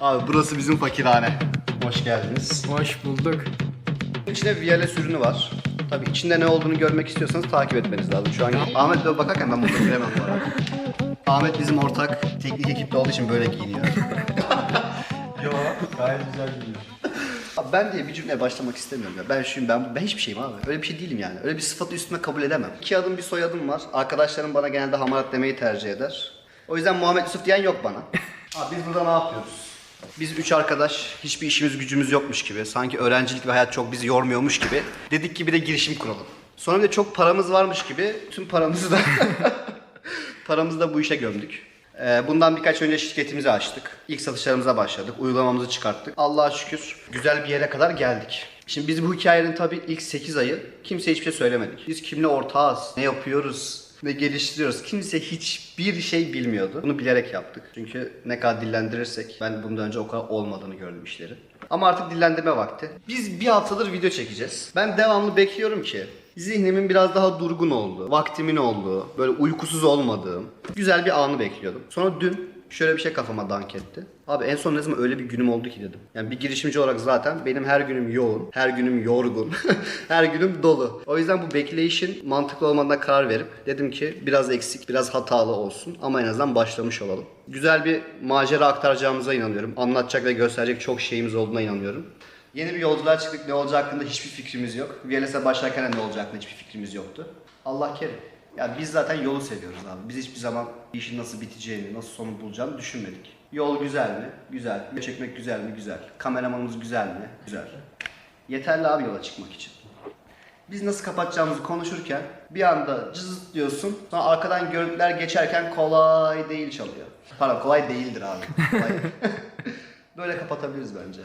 Abi burası bizim fakirhane. Hoş geldiniz. Hoş bulduk. İçinde Viale ürünü var. Tabii içinde ne olduğunu görmek istiyorsanız takip etmeniz lazım. Şu an Ahmet böyle bakarken ben bunu bilemem bu arada. Ahmet bizim ortak teknik ekipte olduğu için böyle giyiniyor. Yo gayet güzel gidiyor. Abi ben diye bir cümleye başlamak istemiyorum ya. Ben şuyum, ben, ben hiçbir şeyim abi. Öyle bir şey değilim yani. Öyle bir sıfatı üstüme kabul edemem. İki adım bir soyadım var. Arkadaşlarım bana genelde hamarat demeyi tercih eder. O yüzden Muhammed Yusuf diyen yok bana. Abi biz burada ne yapıyoruz? Biz üç arkadaş hiçbir işimiz gücümüz yokmuş gibi, sanki öğrencilik ve hayat çok bizi yormuyormuş gibi dedik ki bir de girişim kuralım. Sonra bir de çok paramız varmış gibi tüm paramızı da paramızı da bu işe gömdük. Ee, Bundan birkaç önce şirketimizi açtık. İlk satışlarımıza başladık. Uygulamamızı çıkarttık. Allah'a şükür güzel bir yere kadar geldik. Şimdi biz bu hikayenin tabii ilk 8 ayı kimseye hiçbir şey söylemedik. Biz kimle ortağız, ne yapıyoruz, ne geliştiriyoruz. Kimse hiçbir şey bilmiyordu. Bunu bilerek yaptık. Çünkü ne kadar dillendirirsek ben bundan önce o kadar olmadığını gördüm işleri. Ama artık dillendirme vakti. Biz bir haftadır video çekeceğiz. Ben devamlı bekliyorum ki zihnimin biraz daha durgun olduğu, vaktimin olduğu, böyle uykusuz olmadığım güzel bir anı bekliyordum. Sonra dün şöyle bir şey kafama dank etti. Abi en son ne zaman öyle bir günüm oldu ki dedim. Yani bir girişimci olarak zaten benim her günüm yoğun, her günüm yorgun, her günüm dolu. O yüzden bu bekleyişin mantıklı olmadığına karar verip dedim ki biraz eksik, biraz hatalı olsun ama en azından başlamış olalım. Güzel bir macera aktaracağımıza inanıyorum. Anlatacak ve gösterecek çok şeyimiz olduğuna inanıyorum. Yeni bir yolculuğa çıktık. Ne olacağı hakkında hiçbir fikrimiz yok. VLS'e başlarken ne olacağı hakkında hiçbir fikrimiz yoktu. Allah kerim. Ya biz zaten yolu seviyoruz abi. Biz hiçbir zaman işin nasıl biteceğini, nasıl sonu bulacağını düşünmedik. Yol güzel mi? Güzel. Video çekmek güzel mi? Güzel. Kameramanımız güzel mi? Güzel. Yeterli abi yola çıkmak için. Biz nasıl kapatacağımızı konuşurken bir anda cızıt diyorsun. Sonra arkadan görüntüler geçerken kolay değil çalıyor. Pardon kolay değildir abi. Kolay- Böyle kapatabiliriz bence.